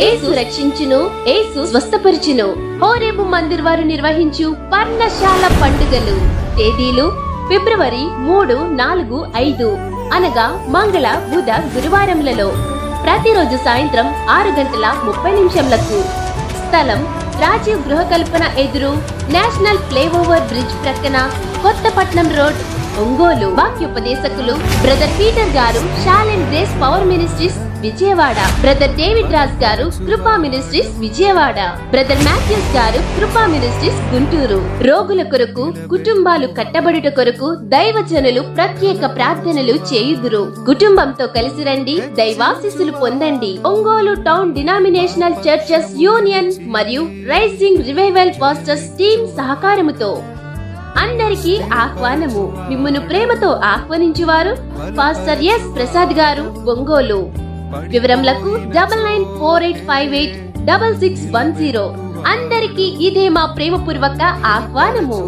ఏసు రక్షించును ఏసు స్వస్థపరిచును. హోరేబు మందిర్ వారు నిర్వహించు పర్ణశాల పండుగలు. తేదీలు ఫిబ్రవరి మూడు నాలుగు ఐదు. అనగా మంగళ బుధ గురువారములలో. ప్రతిరోజు సాయంత్రం ఆరు గంటల ముప్పై నిమిషంలకు స్థలం రాజీవ్ గృహకల్పన ఎదురు నేషనల్ ఫ్లైఓవర్ బ్రిడ్జ్ ప్రక్కన కొత్తపట్నం రోడ్ ఒంగోలు. వాక్యోపదేశకులు బ్రదర్ పీటర్ గారు షాలెన్ grace power ministries Vijayawada. Brother David Raj గారు Krupa ministries Vijayawada. Brother Mathews గారు కృపా మినిస్ట్రీస్ గుంటూరు. రోగుల కొరకు కుటుంబాలు కట్టబడుట కొరకు దైవజనులు ప్రత్యేక ప్రార్థనలు చేయుదురు. కుటుంబంతో కలిసి రండి దైవాశిస్సులు పొందండి. Ongole town denominational churches union మరియు రైజింగ్ రివైవల్ పాస్టర్స్ టీమ్ సహకారముతో అందరికీ ఆహ్వానము. మిమ్మను ప్రేమతో ఆహ్వానించువారు పాస్టర్ ఎస్ ప్రసాద్ గారు Ongole. వివరములకు double nine four eight five eight double six one zero. అందరికీ ఇదే మా ప్రేమపూర్వక ఆహ్వానము.